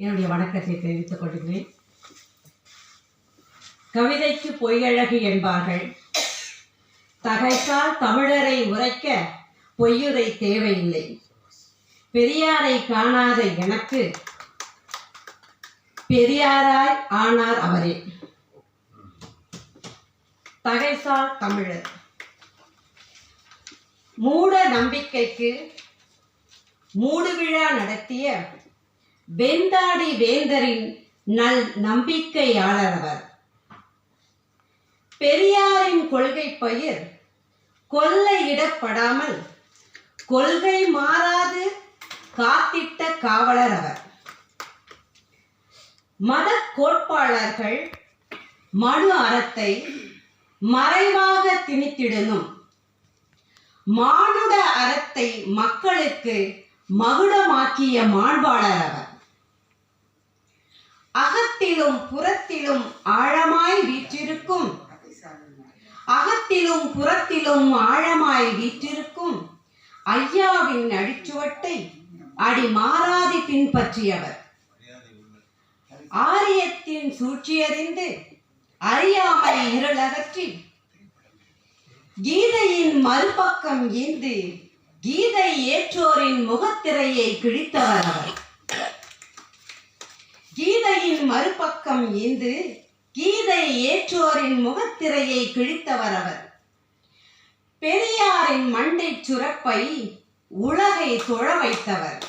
என்னுடைய வணக்கத்தை தெரிவித்துக் கொள்கிறேன். கவிதைக்கு பொய்யழகு என்பார்கள். தகைசால் தமிழரை உரைக்க பொய்யுரை தேவையில்லை. பெரியாரை காணாத எனக்கு பெரியாராய் ஆனார் அவரே. தகைசால் தமிழர். மூட நம்பிக்கைக்கு மூடு விழா நடத்திய வெந்தாடி வேந்தரின் நல் நம்பிக்கையாளர் அவர் பெரியாரின் கொள்கை பயிர் கொள்ளையிடப்படாமல் கொள்கை மாறாது காத்திட்ட காவலர் அவர் மத கோட்பாளர்கள் மனு அறத்தை மறைவாக திணித்திடணும். மானுட அறத்தை மக்களுக்கு மகுடமாக்கிய மாண்பாளர் அவர் அகத்திலும் புறத்திலும் ஆழமாய் வீற்றிருக்கும். அகத்திலும் புறத்திலும் ஆழமாய் வீற்றிருக்கும். ஐயாவின் அடிச்சுவட்டை அடி மாறாதி பின்பற்றியவர். ஆரியத்தின் சூழ்ச்சியறிந்து அறியாமை இருளகற்றி கீதையின் மறுபக்கம் ஈந்து கீதை ஏற்றோரின் முகத்திரையை கிழித்தவர் அவர் கீதையின் பக்கம் ஈந்து கீதை ஏற்றோரின் முகத்திரையை கிழித்தவர் அவர். பெரியாரின் மண்டை சுரப்பை உலகை தொழ வைத்தவர்.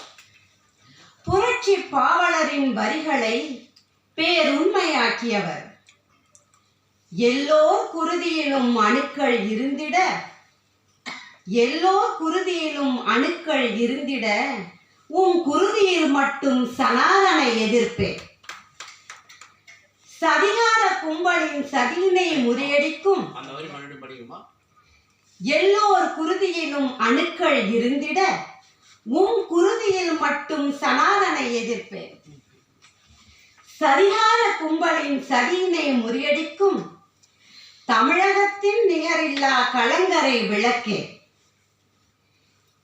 புரட்சி பாவலரின் வரிகளை பேருண்மையாக்கியவர். எல்லோர் குருதியிலும் அணுக்கள் இருந்திட எல்லோர் குருதியிலும் அணுக்கள் இருந்திட உன் குருதியில் மட்டும் சனாதனை எதிர்ப்பேன். சதிகார கும்பலின் சதியினை முறியடிக்கும். எல்லோர் குருதியிலும் அணுக்கள் இருந்திட உன் குருதியில் மட்டும் சனாதனை எதிர்ப்பேன். சரிகார கும்பலின் சதியினை முறியடிக்கும். தமிழகத்தின் நிகரில்லா கலங்கரை விளக்கே.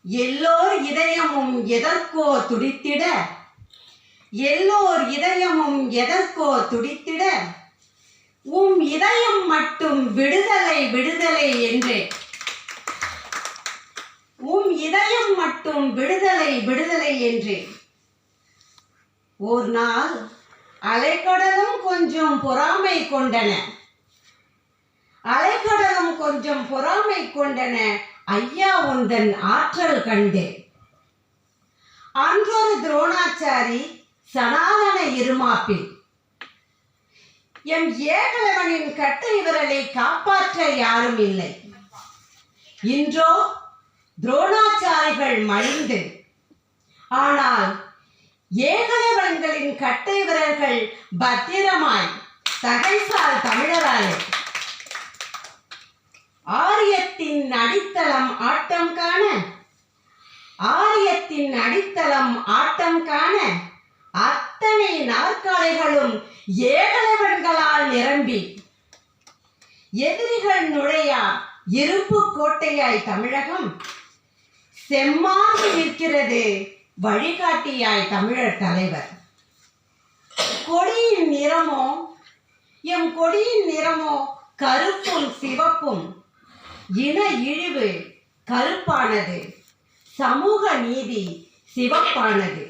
எல்லோர் இதயமும் எதற்கோ துடித்திட எல்லோர் இதயமும் எதற்கோ துடித்திட உம் இதயம் மட்டும் விடுதலை விடுதலை என்றே. உம் இதயம் மட்டும் விடுதலை விடுதலை என்றே. ஒரு நாள் அலைக்கடலும் கொஞ்சம் பொறாமை கொண்டன. அலைக்கடலும் கொஞ்சம் பொறாமை கொண்டன. ஐயா உந்தன் ஆற்றல் கண்டே. அன்றொரு துரோணாச்சாரி சனாதன இருமாப்பில். எம் ஏகலவனின் கட்டை விரலை காப்பாற்ற யாரும் இல்லை. இன்றோ துரோணாச்சாரிகள் மழிந்து. ஆனால் ஏகலவன்களின் கட்டை விரல்கள் பத்திரமாய் தகைசால் தமிழராலே. ஆரியத்தின் அடித்தளம் ஆட்டம் காண. ஆரியத்தின் அடித்தளம் ஆட்டம் காண. அத்தனை நாற்காலிகளும் ஏகலவன்களால் நிரம்பி. எதிரிகள் நுழையா இருப்பு கோட்டையாய் தமிழகம்? செம்மாந்து நிற்கிறது வழிகாட்டியாய் தமிழர் தலைவர். கொடியின் நிறமோ எம் கொடியின் நிறமோ கருப்பும் சிவப்பும். இன இழிவு கருப்பானது சமூக நீதி சிவப்பானது.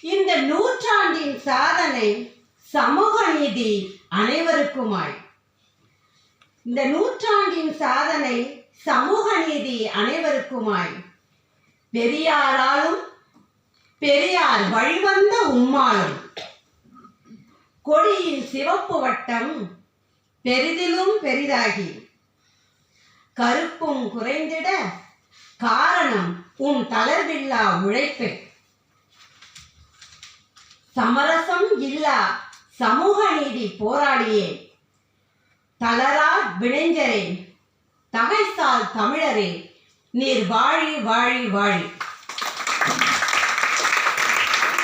இந்த நூற்றாண்டின் சாதனை சமூக நீதி அனைவருக்குமாய். இந்த நூற்றாண்டின் சாதனை சமூக நீதி அனைவருக்குமாய். பெரியாராலும் பெரியார் வழிவந்த உம்மாலும். கொடியின் சிவப்பு வட்டம் பெரிதிலும் பெரிதாகி. கருப்பும் குறைந்திட காரணம் உன் தளர்வில்லா உழைப்பே. சமரசம் இல்லா. சமூக நீதி போராடியேன். தளரா விளைஞரே தகைசால் தமிழரே. நீர் வாழி வாழி வாழி.